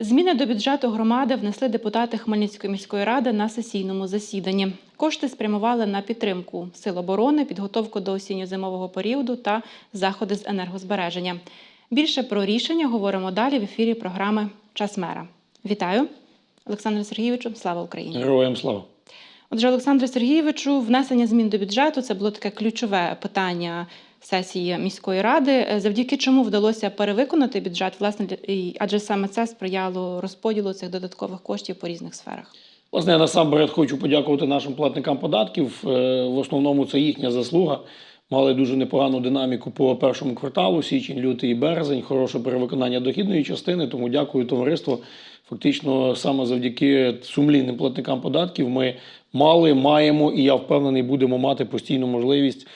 Зміни до бюджету громади внесли депутати Хмельницької міської ради на сесійному засіданні. Кошти спрямували на підтримку сил оборони, підготовку до осінньо-зимового періоду та заходи з енергозбереження. Більше про рішення говоримо далі в ефірі програми Час мера. Вітаю, Олександру Сергійовичу. Слава Україні! Героям слава. Отже, Олександру Сергійовичу, внесення змін до бюджету це було таке ключове питання сесії міської ради. Е, Завдяки чому вдалося перевиконати бюджет, власне, адже саме це сприяло розподілу цих додаткових коштів по різних сферах. Власне, я насамперед хочу подякувати нашим платникам податків. Е, В основному це їхня заслуга. Мали дуже непогану динаміку по першому кварталу, січень, лютий і березень, хороше перевиконання дохідної частини. Тому дякую товариству. Фактично, саме завдяки сумлінним платникам податків ми мали, маємо, і я впевнений, будемо мати постійну можливість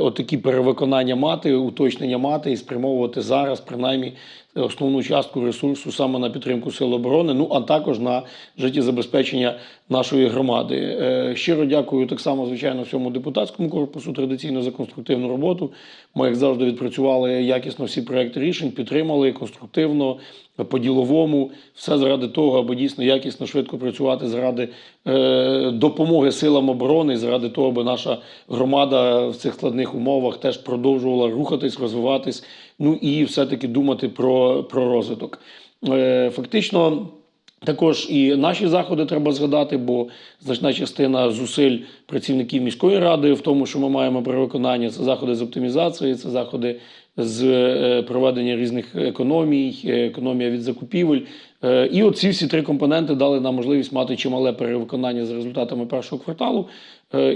отакі перевиконання мати, уточнення мати і спрямовувати зараз, принаймні, основну частку ресурсу саме на підтримку сил оборони, ну а також на життєзабезпечення нашої громади. Е, Щиро дякую так само, звичайно, всьому депутатському корпусу традиційно за конструктивну роботу. Ми, як завжди, відпрацювали якісно всі проекти рішень, підтримали конструктивно, по-діловому, все заради того, аби дійсно якісно швидко працювати заради е, допомоги силам оборони, заради того, аби наша громада в цих складних умовах теж продовжувала рухатись, розвиватись, ну і все-таки думати про, про розвиток. Е, фактично. Також і наші заходи треба згадати, бо значна частина зусиль працівників міської ради в тому, що ми маємо при виконанні це заходи з оптимізації, це заходи з е, проведення різних економій, е, економія від закупівель. І оці всі три компоненти дали нам можливість мати чимале перевиконання за результатами першого кварталу.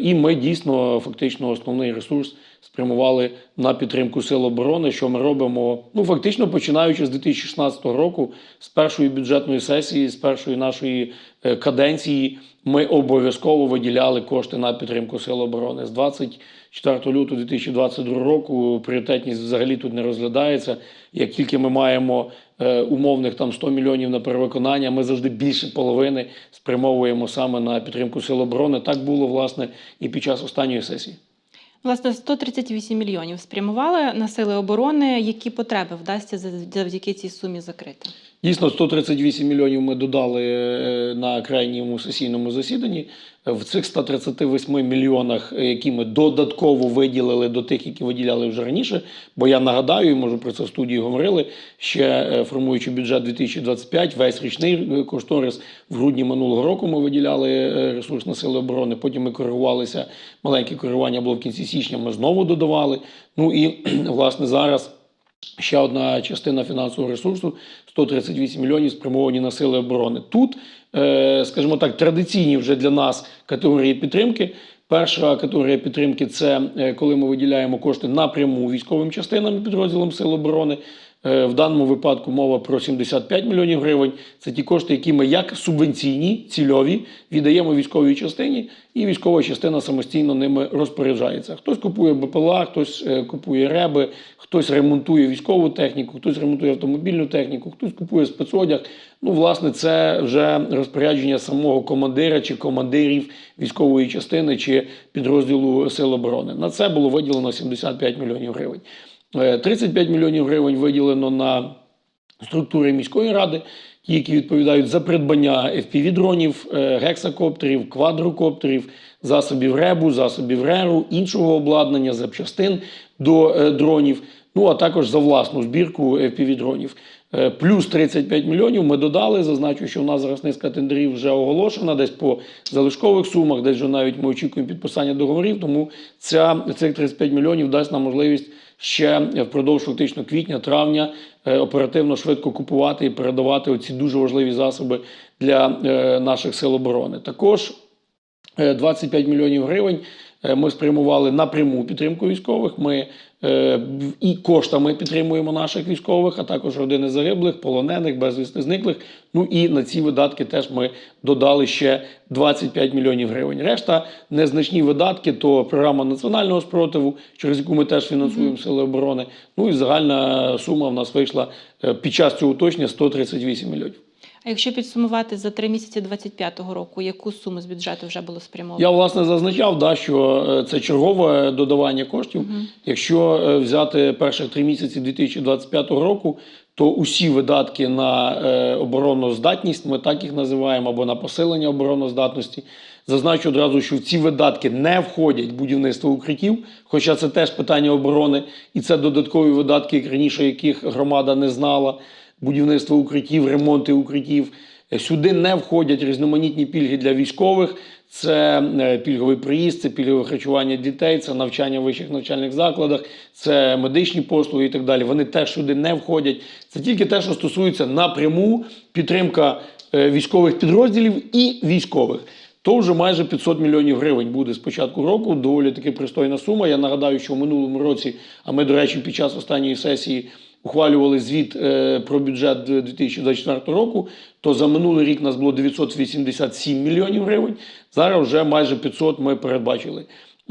І ми дійсно фактично основний ресурс спрямували на підтримку сил оборони, що ми робимо ну фактично починаючи з 2016 року, з першої бюджетної сесії, з першої нашої е, каденції, ми обов'язково виділяли кошти на підтримку сил оборони. З 24 лютого 2022 року пріоритетність взагалі тут не розглядається. Як тільки ми маємо е, умовних там 100 мільйонів на перевиконання, ми завжди більше половини спрямовуємо саме на підтримку сил оборони. Так було власне і під час останньої сесії. Власне, 138 мільйонів спрямували на сили оборони. Які потреби вдасться зав- завдяки цій сумі закрити? Дійсно, 138 мільйонів ми додали е, на крайньому сесійному засіданні. В цих 138 мільйонах, е, які ми додатково виділили до тих, які виділяли вже раніше. Бо я нагадаю, може про це в студії говорили. Ще е, формуючи бюджет 2025, весь річний е, кошторис в грудні минулого року ми виділяли ресурс на сили оборони. Потім ми коригувалися. Маленьке коригування було в кінці січня. Ми знову додавали. Ну і власне зараз. Ще одна частина фінансового ресурсу 138 мільйонів спрямовані на сили оборони. Тут, е, скажімо так, традиційні вже для нас категорії підтримки. Перша категорія підтримки це е, коли ми виділяємо кошти напряму військовим частинам і підрозділам Сил оборони. Е, В даному випадку мова про 75 мільйонів гривень. Це ті кошти, які ми як субвенційні, цільові віддаємо військовій частині, і військова частина самостійно ними розпоряджається. Хтось купує БПЛА, хтось е, купує реби, хтось ремонтує військову техніку, хтось ремонтує автомобільну техніку, хтось купує спецодяг. Ну, власне, це вже розпорядження самого командира чи командирів військової частини чи підрозділу Сил оборони. На це було виділено 75 мільйонів гривень. Е, 35 мільйонів гривень виділено на структури міської ради, ті, які відповідають за придбання FPV-дронів, е, гексакоптерів, квадрокоптерів, засобів РЕБу, засобів РЕРу, іншого обладнання, запчастин до е, дронів, ну а також за власну збірку FPV-дронів. Е, Плюс 35 мільйонів ми додали. Зазначу, що у нас зараз низка тендерів вже оголошена, десь по залишкових сумах, десь вже навіть ми очікуємо підписання договорів. Тому ця, цих 35 мільйонів дасть нам можливість ще впродовж фактично квітня, травня е, оперативно швидко купувати і передавати оці дуже важливі засоби для е, наших сил оборони. Також е, 25 мільйонів гривень ми спрямували на пряму підтримку військових. Ми е, і коштами підтримуємо наших військових, а також родини загиблих, полонених, безвісти зниклих. Ну і на ці видатки теж ми додали ще 25 мільйонів гривень. Решта незначні видатки, то програма національного спротиву, через яку ми теж фінансуємо сили оборони. Ну і загальна сума в нас вийшла е, під час цього уточнення 138 мільйонів. А якщо підсумувати за три місяці 25-го року, яку суму з бюджету вже було спрямовано? Я власне зазначав, да, що е, це чергове додавання коштів. Якщо е, взяти перших три місяці 2025 року, то усі видатки на е, обороноздатність, ми так їх називаємо, або на посилення обороноздатності. Зазначу одразу, що в ці видатки не входять будівництво укриттів, хоча це теж питання оборони, і це додаткові видатки, як раніше яких громада не знала. Будівництво укриттів, ремонти укриттів. Е, Сюди не входять різноманітні пільги для військових. Це е, пільговий приїзд, це пільгове харчування дітей, це навчання в вищих навчальних закладах, це медичні послуги і так далі. Вони теж сюди не входять. Це тільки те, що стосується напряму підтримка е, військових підрозділів і військових. То вже майже 500 мільйонів гривень буде з початку року. Доволі таки пристойна сума. Я нагадаю, що в минулому році, а ми, до речі, під час останньої сесії ухвалювали звіт е, про бюджет 2024 року, то за минулий рік нас було 987 мільйонів гривень. Зараз вже майже 500 ми передбачили.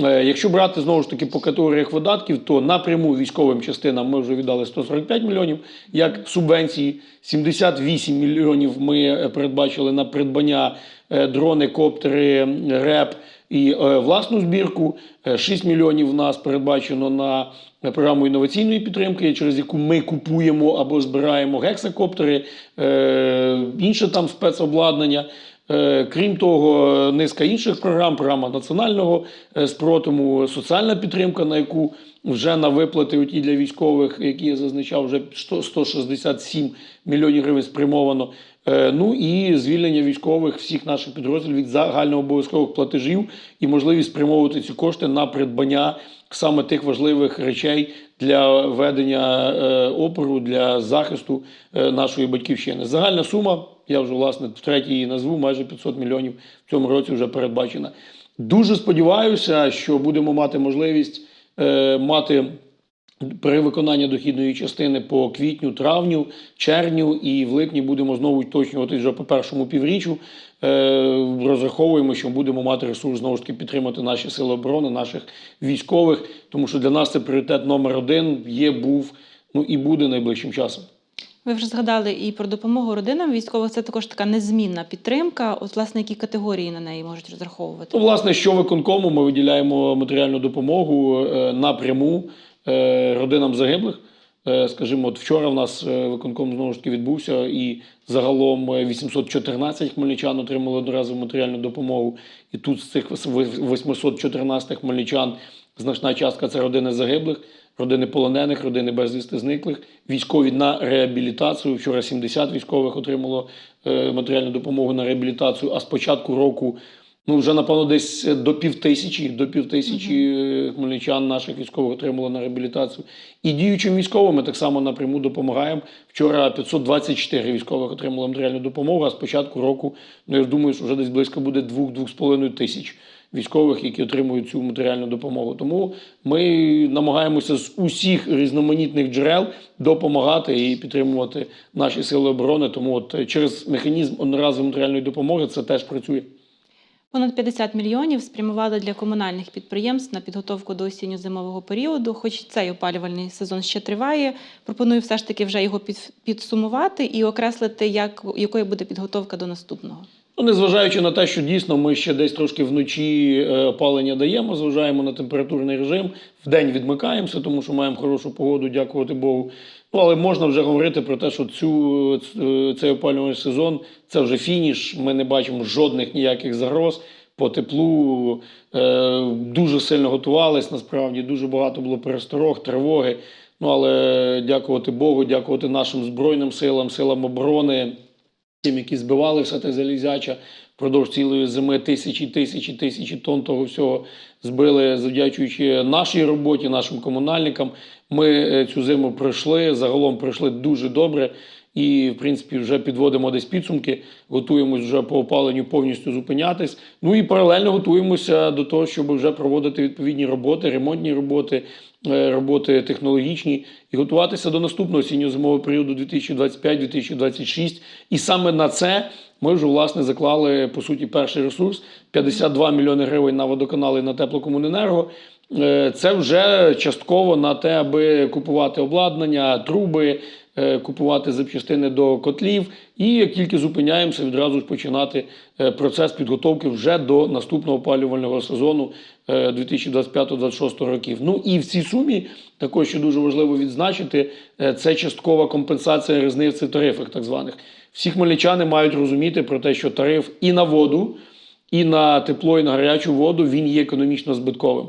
Е, Якщо брати знову ж таки по категоріях видатків, то напряму військовим частинам ми вже віддали 145 мільйонів як субвенції. 78 мільйонів ми е, передбачили на придбання дрони, коптери, РЕП і е, власну збірку. Е, 6 мільйонів в нас передбачено на програму інноваційної підтримки, через яку ми купуємо або збираємо гексакоптери, е, інше там спецобладнання. Е, Крім того, низка інших програм, програма національного е, спротиву, соціальна підтримка, на яку вже на виплати оті для військових, які я зазначав, вже 100 167 мільйонів гривень спрямовано. Е, Ну і звільнення військових всіх наших підрозділів від загальнообов'язкових платежів і можливість спрямовувати ці кошти на придбання саме тих важливих речей для ведення е, опору, для захисту е, нашої батьківщини. Загальна сума, я вже власне втретє її назву, майже 500 мільйонів в цьому році вже передбачена. Дуже сподіваюся, що будемо мати можливість е, мати перевиконання дохідної частини по квітню, травню, червню і в липні будемо знову уточнювати вже по першому півріччю. Е, розраховуємо, що будемо мати ресурс знову ж таки підтримати наші сили оборони, наших військових, тому що для нас це пріоритет номер один є, був ну і буде найближчим часом. Ви вже згадали і про допомогу родинам військових. Це також така незмінна підтримка. От, власне, які категорії на неї можуть розраховувати? Ну, власне, що виконкому ми виділяємо матеріальну допомогу е, напряму родинам загиблих. Е, Скажімо, от вчора в нас е, виконком знову ж таки відбувся, і загалом е, 814 хмельничан отримали одноразову матеріальну допомогу. І тут з цих 814 хмельничан значна частка це родини загиблих, родини полонених, родини безвісти зниклих, військові на реабілітацію. Вчора 70 військових отримало е, матеріальну допомогу на реабілітацію. А з початку року Ну, вже напевно десь до півтисячі, до півтисячі е, хмельничан наших військових отримало на реабілітацію. І діючим військовим ми так само напряму допомагаємо. Вчора 524 військових отримали матеріальну допомогу, а з початку року, ну я думаю, що вже десь близько буде 2-2,5 тисяч військових, які отримують цю матеріальну допомогу. Тому ми намагаємося з усіх різноманітних джерел допомагати і підтримувати наші сили оборони. Тому от е, через механізм одноразової матеріальної допомоги це теж працює. Понад 50 мільйонів спрямували для комунальних підприємств на підготовку до осінньо-зимового періоду. Хоч цей опалювальний сезон ще триває. Пропоную все ж таки вже його під, підсумувати і окреслити, як, якою буде підготовка до наступного. Ну, незважаючи на те, що дійсно ми ще десь трошки вночі е, опалення даємо, зважаємо на температурний режим, вдень відмикаємося, тому що маємо хорошу погоду, дякувати Богу. Ну, але можна вже говорити про те, що цю, цей опалювальний сезон це вже фініш. Ми не бачимо жодних ніяких загроз. По теплу е, дуже сильно готувались, насправді дуже багато було пересторог, тривоги. Ну але дякувати Богу, дякувати нашим Збройним силам, силам оборони, тим, які збивали все те залізяча впродовж цілої зими тисячі, тисячі, тисячі тонн того всього збили, завдячуючи нашій роботі, нашим комунальникам. Ми е, цю зиму пройшли. Загалом пройшли дуже добре. І, в принципі, вже підводимо десь підсумки, готуємось вже по опаленню повністю зупинятись. Ну і паралельно готуємося до того, щоб вже проводити відповідні роботи, ремонтні роботи, е, роботи технологічні і готуватися до наступного осінньо-зимового періоду 2025-2026. І саме на це ми вже власне заклали по суті перший ресурс 52 мільйони гривень на водоканали на теплокомуненерго. Е, Це вже частково на те, аби купувати обладнання, труби, е, купувати запчастини до котлів. І як тільки зупиняємося, відразу починати е, процес підготовки вже до наступного опалювального сезону е, 2025-2026 років. Ну і в цій сумі також що дуже важливо відзначити, це часткова компенсація різниці в тарифах, так званих. Всі хмельничани мають розуміти про те, що тариф і на воду, і на тепло, і на гарячу воду він є економічно збитковим.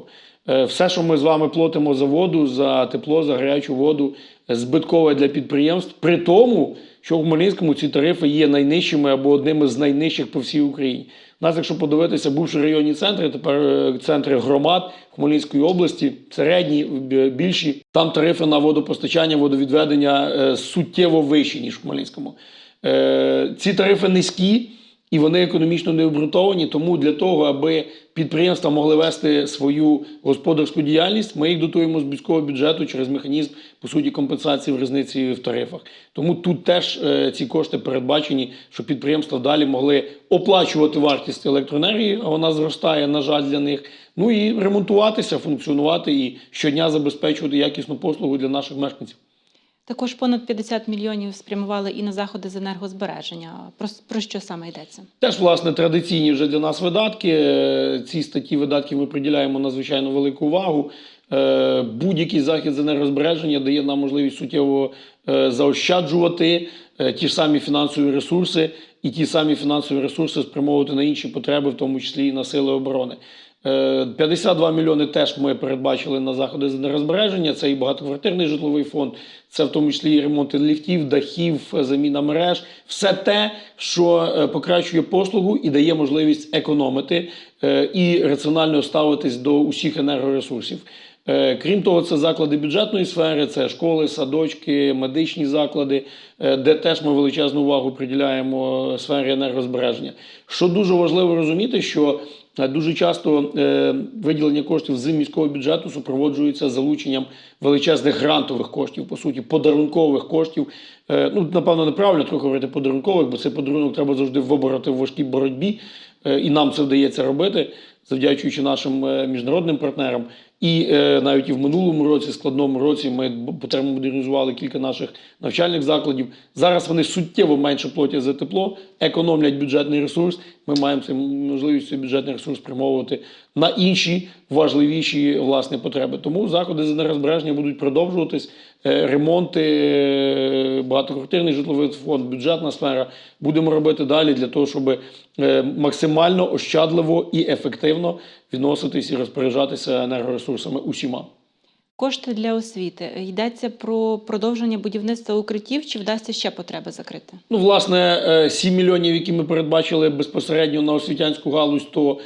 Е, Все, що ми з вами платимо за воду, за тепло, за гарячу воду, е, збиткове для підприємств, при тому, що в Хмельницькому ці тарифи є найнижчими або одними з найнижчих по всій Україні. У нас, якщо подивитися, бувши районні центри, тепер е, центри громад Хмельницької області, середні, б- більші, там тарифи на водопостачання, водовідведення е, суттєво вищі, ніж в Хмельницькому. Е, Ці тарифи низькі і вони економічно не обґрунтовані. Тому для того, аби підприємства могли вести свою господарську діяльність, ми їх дотуємо з міського бюджету через механізм по суті компенсації в різниці в тарифах. Тому тут теж е, ці кошти передбачені, щоб підприємства далі могли оплачувати вартість електроенергії, а вона зростає, на жаль, для них. Ну і ремонтуватися, функціонувати і щодня забезпечувати якісну послугу для наших мешканців. Також понад 50 мільйонів спрямували і на заходи з енергозбереження. Про, про що саме йдеться? Теж, власне, традиційні вже для нас видатки. Е, Ці статті видатків ми приділяємо надзвичайно велику увагу. Е, Будь-який захід з енергозбереження дає нам можливість суттєво е, заощаджувати ті ж самі фінансові ресурси і ті самі фінансові ресурси спрямовувати на інші потреби, в тому числі і на сили оборони. Е, 52 мільйони теж ми передбачили на заходи з енергозбереження. Це і багатоквартирний житловий фонд, це в тому числі і ремонти ліфтів, дахів, заміна мереж, все те, що е, покращує послугу і дає можливість економити е, і раціонально ставитись до усіх енергоресурсів. Е, Крім того, це заклади бюджетної сфери, це школи, садочки, медичні заклади, е, де теж ми величезну увагу приділяємо сфері енергозбереження. Що дуже важливо розуміти, що е, дуже часто е, виділення коштів з міського бюджету супроводжується залученням величезних грантових коштів, по суті, подарункових коштів. Е, ну, напевно, неправильно трохи говорити подарункових, бо цей подарунок треба завжди вибороти в важкій боротьбі, е, і нам це вдається робити, завдячуючи нашим е, міжнародним партнерам. І е, навіть і в минулому році, складному році, ми термомодернізували кілька наших навчальних закладів. Зараз вони суттєво менше платять за тепло, економлять бюджетний ресурс. Ми маємо цим можливість цей бюджетний ресурс спрямовувати на інші важливіші власне потреби. Тому заходи з енергозбереження будуть продовжуватись. Е, Ремонти, багатоквартирний житловий фонд, бюджетна сфера будемо робити далі для того, щоб максимально ощадливо і ефективно відноситись і розпоряджатися енергоресурсами усіма. Кошти для освіти. Йдеться про продовження будівництва укриттів, чи вдасться ще потреби закрити? Ну, власне, е, 7 мільйонів, які ми передбачили безпосередньо на освітянську галузь, то е,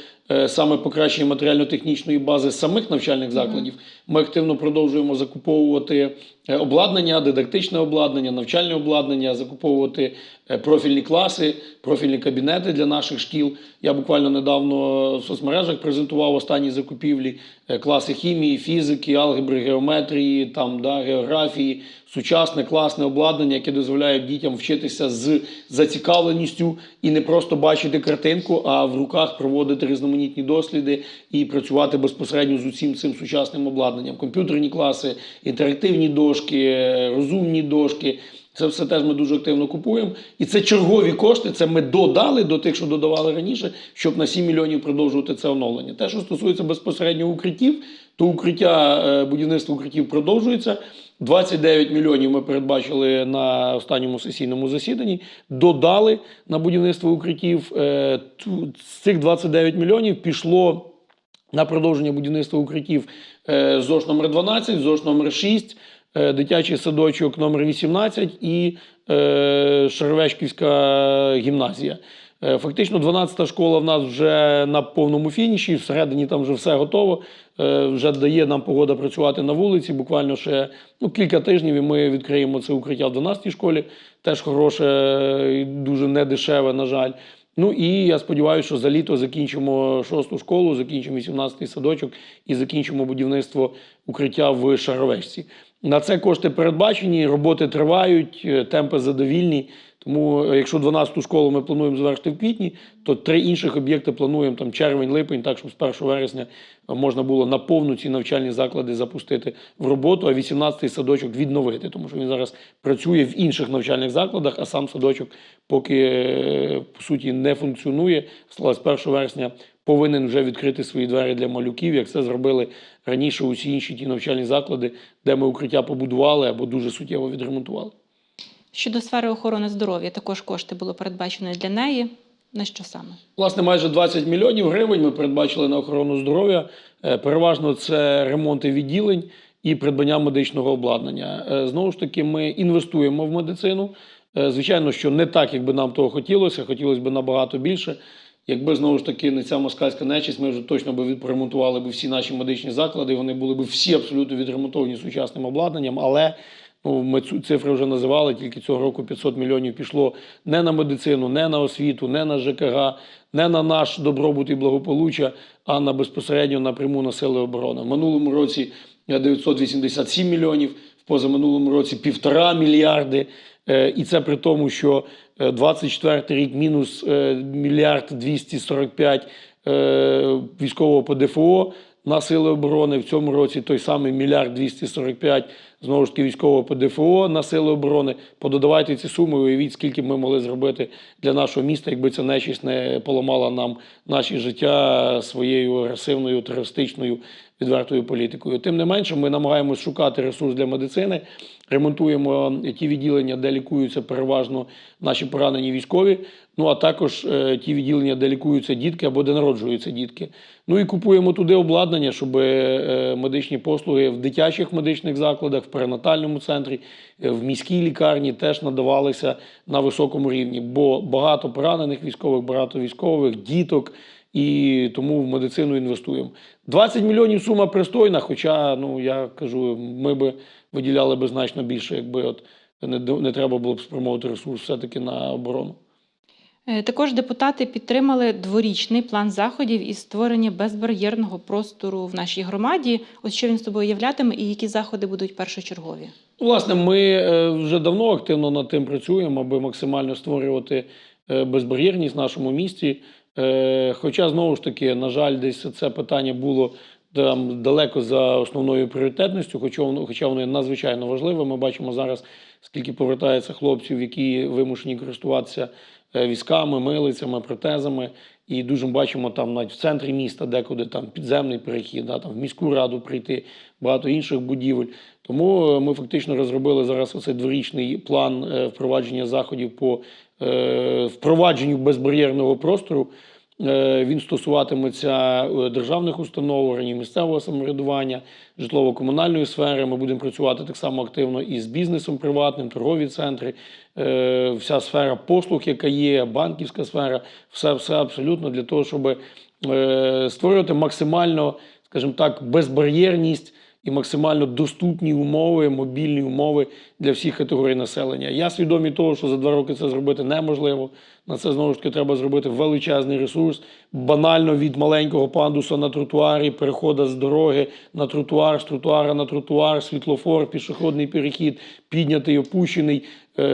саме покращення матеріально-технічної бази самих навчальних закладів. Ми активно продовжуємо закуповувати е, обладнання, дидактичне обладнання, навчальне обладнання, закуповувати е, профільні класи, профільні кабінети для наших шкіл. Я буквально недавно в соцмережах презентував останні закупівлі е, класи хімії, фізики, алгебри, геометрії, там да, географії, сучасне класне обладнання, яке дозволяє дітям вчитися з зацікавленістю і не просто бачити картинку, а в руках проводити різноманітні досліди і працювати безпосередньо з усім цим сучасним обладнанням. Комп'ютерні класи, інтерактивні дошки, розумні дошки. Це все теж ми дуже активно купуємо. І це чергові кошти. Це ми додали до тих, що додавали раніше, щоб на 7 мільйонів продовжувати це оновлення. Те, що стосується безпосередньо укриттів, то укриття е, будівництво укриттів продовжується. 29 мільйонів ми передбачили на останньому сесійному засіданні. Додали на будівництво укриттів. Е, З цих 29 мільйонів пішло на продовження будівництва укриттів е, ЗОЖ номер 12, ЗОЖ номер 6, е, дитячий садочок номер 18 і е, Шервечківська гімназія. Е, Фактично, 12-та школа в нас вже на повному фініші, всередині там вже все готово. Е, Вже дає нам погода працювати на вулиці. Буквально ще ну, кілька тижнів і ми відкриємо це укриття в 12-й школі. Теж хороше і дуже недешеве, на жаль. Ну і я сподіваюся, що за літо закінчимо шосту школу, закінчимо 18-й садочок і закінчимо будівництво укриття в Шаровечці. На це кошти передбачені, роботи тривають, е, темпи задовільні. Тому, е, якщо 12-ту школу ми плануємо завершити в квітні, то три інших об'єкти плануємо там червень-липень, так щоб з 1 вересня е, можна було на повну ці навчальні заклади запустити в роботу, а 18-й садочок відновити, тому що він зараз працює в інших навчальних закладах, а сам садочок поки е, по суті не функціонує. Але з 1 вересня повинен вже відкрити свої двері для малюків, як це зробили раніше усі інші ті навчальні заклади, де ми укриття побудували або дуже суттєво відремонтували. Щодо сфери охорони здоров'я, також кошти було передбачено для неї. На що саме? Власне, майже 20 мільйонів гривень ми передбачили на охорону здоров'я. Е, Переважно це ремонти відділень і придбання медичного обладнання. Е, Знову ж таки, ми інвестуємо в медицину. Е, Звичайно, що не так, як би нам того хотілося. Хотілося б набагато більше. Якби знову ж таки не ця москальська нечість, ми вже точно би відремонтували б всі наші медичні заклади. Вони були б всі абсолютно відремонтовані сучасним обладнанням. Але ну, ми цю цифру вже називали. Тільки цього року 500 мільйонів пішло не на медицину, не на освіту, не на ЖКГ, не на наш добробут і благополуччя, а на безпосередньо напряму на сили оборони. В минулому році е, 987 мільйонів, в позаминулому році півтора мільярди. Е, І це при тому, що е, 24 рік мінус е, мільярд 245 е, військового по ДФО на сили оборони. В цьому році той самий мільярд 245 знову ж таки військового ПДФО на сили оборони. Пододавайте ці суми, уявіть, скільки ми могли зробити для нашого міста, якби ця нечість не поламала нам наші життя своєю агресивною терористичною відвертою політикою. Тим не менше, ми намагаємося шукати ресурс для медицини, ремонтуємо ті відділення, де лікуються переважно наші поранені військові. Ну а також е, ті відділення, де лікуються дітки або де народжуються дітки. Ну і купуємо туди обладнання, щоб е, медичні послуги в дитячих медичних закладах, в перинатальному центрі, е, в міській лікарні теж надавалися на високому рівні. Бо багато поранених військових, багато військових, діток. І тому в медицину інвестуємо. 20 мільйонів сума пристойна. Хоча, ну я кажу, ми би виділяли би значно більше, якби от не, не треба було б спрямовувати ресурс все-таки на оборону. Е, Також депутати підтримали дворічний план заходів із створення безбар'єрного простору в нашій громаді. Ось що він з собою являтиме і які заходи будуть першочергові. Власне, ми е, вже давно активно над тим працюємо, аби максимально створювати е, безбар'єрність в нашому місті. Е, Хоча, знову ж таки, на жаль, десь це питання було там далеко за основною пріоритетністю, хоча воно, хоча воно надзвичайно важливе. Ми бачимо зараз, скільки повертається хлопців, які вимушені користуватися е, візками, милицями, протезами. І дуже бачимо там навіть в центрі міста, декуди там підземний перехід, да, там в міську раду прийти, багато інших будівель. Тому е, ми фактично розробили зараз оцей дворічний план впровадження заходів по впровадженню безбар'єрного простору. Е, Він стосуватиметься е, державних установ, органів місцевого самоврядування, житлово-комунальної сфери. Ми будемо працювати так само активно і з бізнесом приватним, торгові центри, е, вся сфера послуг, яка є, банківська сфера, все, все абсолютно для того, щоб е, створювати максимально, скажімо так, безбар'єрність і максимально доступні умови, мобільні умови для всіх категорій населення. Я свідомий того, що за два роки це зробити неможливо. На це знову ж таки треба зробити величезний ресурс. Банально від маленького пандуса на тротуарі, переходу з дороги на тротуар, з тротуара на тротуар, світлофор, пішохідний перехід, піднятий, опущений, е,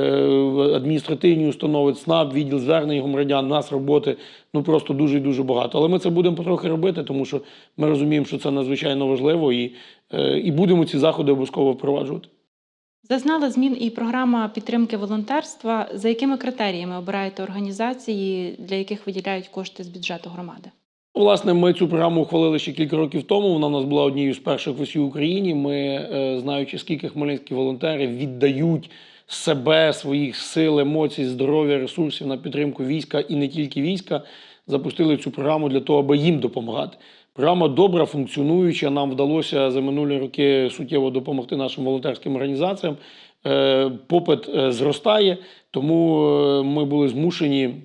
адміністративні установи, ЦНАП, відділ звернень громадян, нас роботи ну просто дуже дуже багато. Але ми це будемо потрохи робити, тому що ми розуміємо, що це надзвичайно важливо, і, і будемо ці заходи обов'язково впроваджувати. Зазнала змін і програма підтримки волонтерства. За якими критеріями обираєте організації, для яких виділяють кошти з бюджету громади? Власне, ми цю програму ухвалили ще кілька років тому. Вона у нас була однією з перших в усій Україні. Ми, е, знаючи, скільки хмельницькі волонтери віддають себе, своїх сил, емоцій, здоров'я, ресурсів на підтримку війська і не тільки війська, запустили цю програму для того, аби їм допомагати. Програма добра, функціонуюча. Нам вдалося за минулі роки суттєво допомогти нашим волонтерським організаціям. Е, Попит е, зростає, тому е, ми були змушені.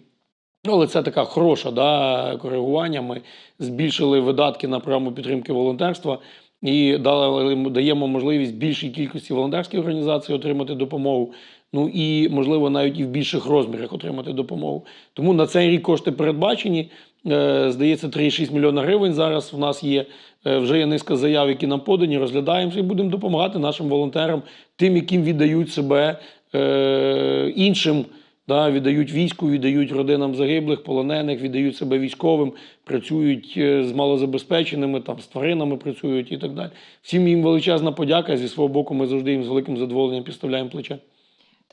Ну, але це така хороша да, коригування. Ми збільшили видатки на програму підтримки волонтерства і дали, даємо можливість більшій кількості волонтерських організацій отримати допомогу. Ну і можливо навіть і в більших розмірах отримати допомогу. Тому на цей рік кошти передбачені. Е, Здається, 3,6 мільйона гривень зараз в нас є. Е, Вже є низка заяв, які нам подані, розглядаємося і будемо допомагати нашим волонтерам, тим, яким віддають себе е, іншим Да, віддають війську, віддають родинам загиблих, полонених, віддають себе військовим, працюють з малозабезпеченими, там з тваринами працюють і так далі. Всім їм величезна подяка. Зі свого боку, ми завжди їм з великим задоволенням підставляємо плече.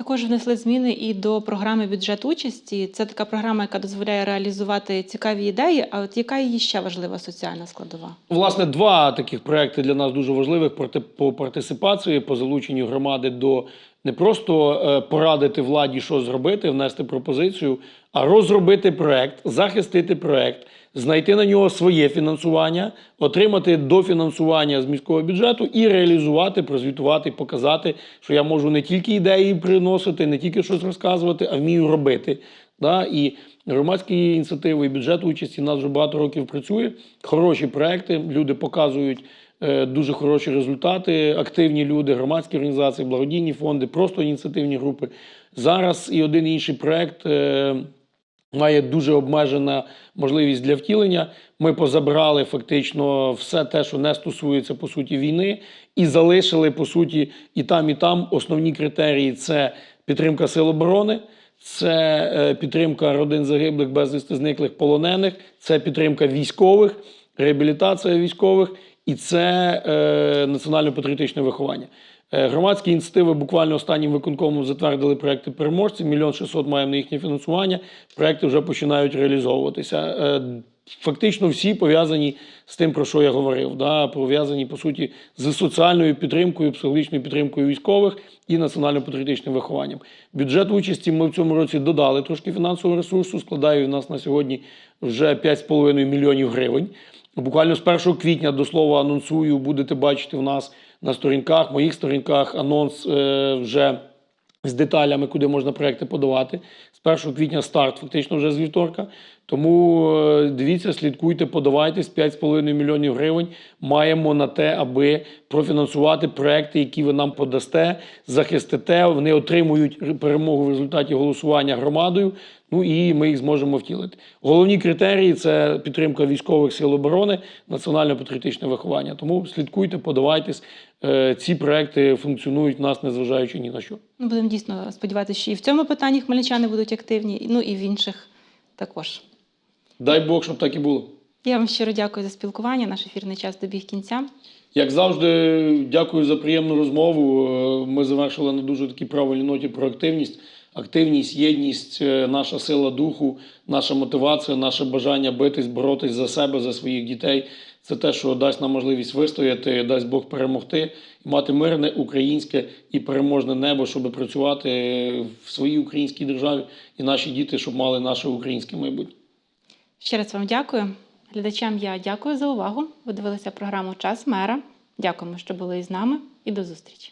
Також внесли зміни і до програми бюджет участі. Це така програма, яка дозволяє реалізувати цікаві ідеї. А от яка її ще важлива соціальна складова? Власне, два таких проекти для нас дуже важливих по партисипації, по залученню громади до не просто е, порадити владі, що зробити, внести пропозицію, а розробити проект, захистити проект, знайти на нього своє фінансування, отримати дофінансування з міського бюджету і реалізувати, прозвітувати, показати, що я можу не тільки ідеї приносити, не тільки щось розказувати, а вмію робити. Да? І громадські ініціативи, і бюджет участі у нас вже багато років працює. Хороші проекти, люди показують дуже хороші результати. Активні люди, громадські організації, благодійні фонди, просто ініціативні групи. Зараз і один і інший проект. е, Має дуже обмежена можливість для втілення. Ми позабрали фактично все те, що не стосується по суті війни, і залишили по суті і там, і там основні критерії: це підтримка сил оборони, це е, підтримка родин загиблих, безвісти зниклих полонених, це підтримка військових, реабілітація військових і це е, національно-патріотичне виховання. Е, Громадські ініціативи буквально останнім виконкомом затвердили проекти переможців. Мільйон шістсот маємо на їхнє фінансування. Проекти вже починають реалізовуватися. Е, Фактично всі пов'язані з тим, про що я говорив. Да? Пов'язані по суті з соціальною підтримкою, психологічною підтримкою військових і національно-патріотичним вихованням. Бюджет участі ми в цьому році додали трошки фінансового ресурсу. Складає у нас на сьогодні вже 5,5 мільйонів гривень. Буквально з 1 квітня, до слова, анонсую, будете бачити в нас на сторінках, моїх сторінках анонс е, вже з деталями, куди можна проекти подавати. З 1 квітня старт, фактично вже з вівторка. Тому е, дивіться, слідкуйте, подавайтесь 5,5 мільйонів гривень. Маємо на те, аби профінансувати проекти, які ви нам подасте, захистите. Вони отримують перемогу в результаті голосування громадою. Ну і ми їх зможемо втілити. Головні критерії це підтримка військових сил оборони, національно-патріотичне виховання. Тому слідкуйте, подавайтесь. Е, Ці проекти функціонують в нас, незважаючи ні на що. Ну, будемо дійсно сподіватися, що і в цьому питанні хмельничани будуть активні, ну і в інших також. Дай Бог, щоб так і було. Я вам щиро дякую за спілкування. Наш ефірний час добіг кінця. Як завжди, дякую за приємну розмову. Е, Ми завершили на дуже такій правильній ноті про активність. Активність, єдність, е, наша сила духу, наша мотивація, наше бажання битись, боротись за себе, за своїх дітей. Це те, що дасть нам можливість вистояти, дасть Бог перемогти, мати мирне українське і переможне небо, щоб працювати в своїй українській державі, і наші діти, щоб мали наше українське майбутнє. Ще раз вам дякую. Глядачам я дякую за увагу. Ви дивилися програму Час мера. Дякуємо, що були із нами, і до зустрічі.